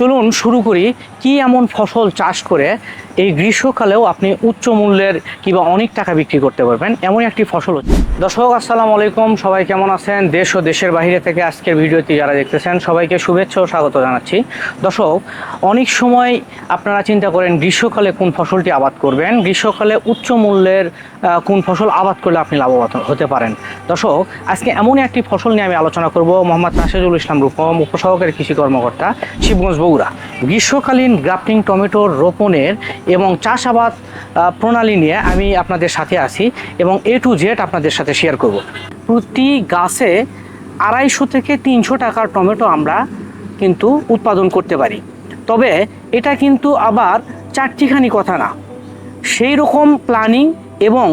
চলুন শুরু করি, কি এমন ফসল চাষ করে এই গ্রীষ্মকালেও আপনি উচ্চ মূল্যের কিংবা অনেক টাকা বিক্রি করতে পারবেন? এমন একটি ফসল হচ্ছে। দর্শক, আসসালামু আলাইকুম। সবাই কেমন আছেন? দেশ ও দেশের বাইরে থেকে আজকের ভিডিওটি যারা দেখতেছেন, সবাইকে শুভেচ্ছা ও স্বাগত জানাচ্ছি। দর্শক, অনেক সময় আপনারা চিন্তা করেন গ্রীষ্মকালে কোন ফসলটি আবাদ করবেন? গ্রীষ্মকালে উচ্চ মূল্যের কোন ফসল আবাদ করলে আপনি লাভবান হতে পারেন? দর্শক, আজকে এমনই একটি ফসল নিয়ে আমি আলোচনা করব। মোহাম্মদ রাশেদুল ইসলাম রূপম, উপসহকারী কৃষি কর্মকর্তা, শিবগঞ্জ বগুড়া গ্রীষ্মকালীন গ্রাফটিং টমেটোর রোপণের এবং চাষাবাদ প্রণালী নিয়ে আমি আপনাদের সাথে আছি এবং এ টু জেড আপনাদের সাথে শেয়ার করব। প্রতি গাছে আড়াইশো থেকে তিনশো টাকার টমেটো আমরা কিন্তু উৎপাদন করতে পারি। তবে এটা কিন্তু আবার চারটিখানি কথা না। সেই রকম প্ল্যানিং এবং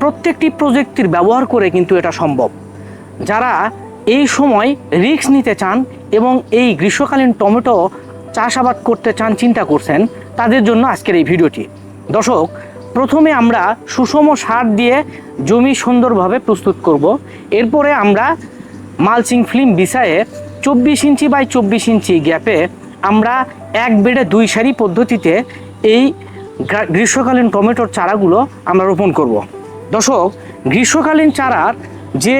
প্রত্যেকটি প্রযুক্তির ব্যবহার করে কিন্তু এটা সম্ভব। যারা এই সময় রিস্ক নিতে চান এবং এই গ্রীষ্মকালীন টমেটো চাষাবাদ করতে চান, চিন্তা করছেন, তাদের জন্য আজকের এই ভিডিওটি দর্শক, প্রথমে আমরা সুষম সার দিয়ে জমি সুন্দরভাবে প্রস্তুত করব এরপরে আমরা মালচিং ফিল্ম বিছায়ে চব্বিশ ইঞ্চি বাই চব্বিশ ইঞ্চি গ্যাপে আমরা এক বেডে দুই সারি পদ্ধতিতে এই গ্রীষ্মকালীন টমেটোর চারাগুলো আমরা রোপণ করব। দর্শক, গ্রীষ্মকালীন চারার যে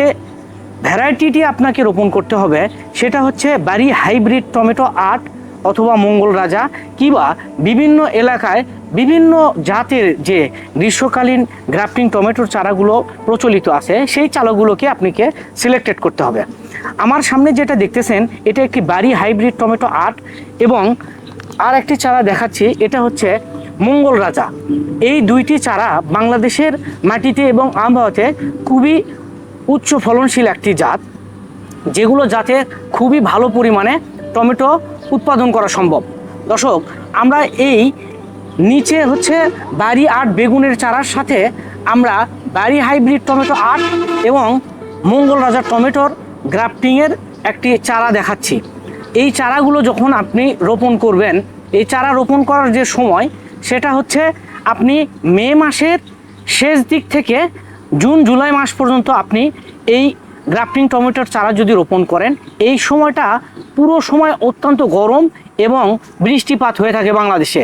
ভ্যারাইটিটি আপনাকে রোপণ করতে হবে, সেটা হচ্ছে বাড়ি হাইব্রিড টমেটো আট অথবা মঙ্গল রাজা কিংবা বিভিন্ন এলাকায় বিভিন্ন জাতের যে গ্রীষ্মকালীন গ্রাফটিং টমেটোর চারাগুলো প্রচলিত আছে, সেই চারাগুলোকে আপনাকে সিলেক্টেড করতে হবে। আমার সামনে যেটা দেখতেছেন, এটা একটি বাড়ি হাইব্রিড টমেটো আট এবং আর একটি চারা দেখাচ্ছি, এটা হচ্ছে মঙ্গল রাজা। এই দুইটি চারা বাংলাদেশের মাটিতে এবং আবহাওয়াতে খুবই উচ্চ ফলনশীল একটি জাত, যেগুলো যাতে খুবই ভালো পরিমাণে টমেটো উৎপাদন করা সম্ভব। দর্শক, আমরা এই নিচে হচ্ছে বাড়ি আট বেগুনের চারার সাথে আমরা বাড়ি হাইব্রিড টমেটো আট এবং মঙ্গল রাজার টমেটোর গ্রাফটিংয়ের একটি চারা দেখাচ্ছি। এই চারাগুলো যখন আপনি রোপণ করবেন, এই চারা রোপণ করার যে সময়, সেটা হচ্ছে আপনি মে মাসের শেষ দিক থেকে জুন, জুলাই মাস পর্যন্ত আপনি এই গ্রাফটিং টমেটোর চারা যদি রোপণ করেন, এই সময়টা পুরো সময় অত্যন্ত গরম এবং বৃষ্টিপাত হয়ে থাকে বাংলাদেশে।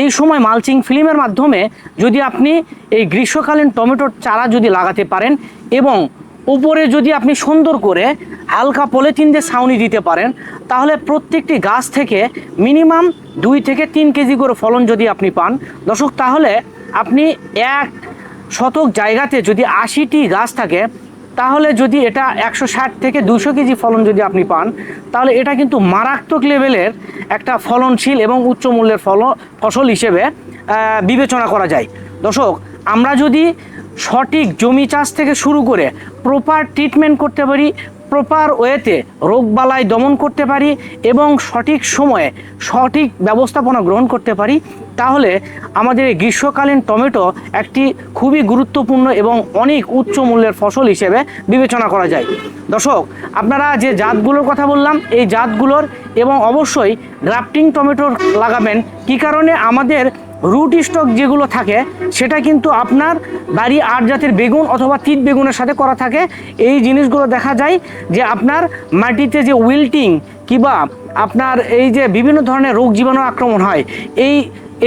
এই সময় মালচিং ফিল্মের মাধ্যমে যদি আপনি এই গ্রীষ্মকালীন টমেটোর চারা যদি লাগাতে পারেন এবং উপরে যদি আপনি সুন্দর করে হালকা পলিথিন দিয়ে ছাউনি দিতে পারেন, তাহলে প্রত্যেকটি গাছ থেকে মিনিমাম দুই থেকে তিন কেজি করে ফলন যদি আপনি পান। দর্শক, তাহলে আপনি এক শতক জায়গাতে যদি আশিটি গাছ থাকে তাহলে যদি এটা একশো ষাট থেকে দুশো কেজি ফলন যদি আপনি পান, তাহলে এটা কিন্তু মারাত্মক লেভেলের একটা ফলনশীল এবং উচ্চ মূল্যের ফল, ফসল হিসেবে বিবেচনা করা যায়। দর্শক, আমরা যদি সঠিক জমি চাষ থেকে শুরু করে প্রপার ট্রিটমেন্ট করতে পারি প্রপার ওয়েতে রোগবালাই দমন করতে পারি এবং সঠিক সময়ে সঠিক ব্যবস্থাপনা গ্রহণ করতে পারি, তাহলে আমাদের এই গ্রীষ্মকালীন টমেটো একটি খুবই গুরুত্বপূর্ণ এবং অনেক উচ্চ মূল্যের ফসল হিসেবে বিবেচনা করা যায়। দর্শক, আপনারা যে জাতগুলোর কথা বললাম, এই জাতগুলোর এবং অবশ্যই গ্রাফটিং টমেটোর লাগাবেন। কী কারণে? আমাদের রুট স্টক যেগুলো থাকে, সেটা কিন্তু আপনার বাড়ি আট জাতের বেগুন অথবা তিত বেগুনের সাথে করা থাকে। এই জিনিসগুলো দেখা যায় যে আপনার মাটিতে যে উইল্টিং কিংবা আপনার এই যে বিভিন্ন ধরনের রোগ জীবাণু আক্রমণ হয়, এই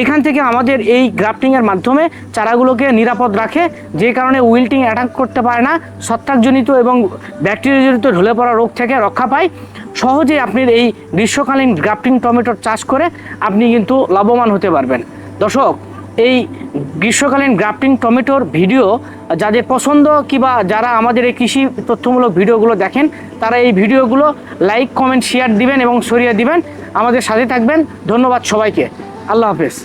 এখান থেকে আমাদের এই গ্রাফটিংয়ের মাধ্যমে চারাগুলোকে নিরাপদ রাখে। যে কারণে উইল্টিং অ্যাটাক করতে পারে না, ছত্রাকজনিত এবং ব্যাকটেরিয়াজনিত ঢলে পড়া রোগ থেকে রক্ষা পায়। সহজে আপনি এই গ্রীষ্মকালীন গ্রাফটিং টমেটোর চাষ করে আপনি কিন্তু লাভবান হতে পারবেন। দর্শক, এই গ্রীষ্মকালীন গ্রাফটিং টমেটোর ভিডিও, যাদের পছন্দ কিংবা যারা আমাদের এই কৃষি তথ্যমূলক ভিডিওগুলো দেখেন, তারা এই ভিডিওগুলো লাইক, কমেন্ট শেয়ার দিবেন এবং সরিয়ে দিবেন। আমাদের সাথে থাকবেন। ধন্যবাদ সবাইকে। আল্লাহ হাফেজ।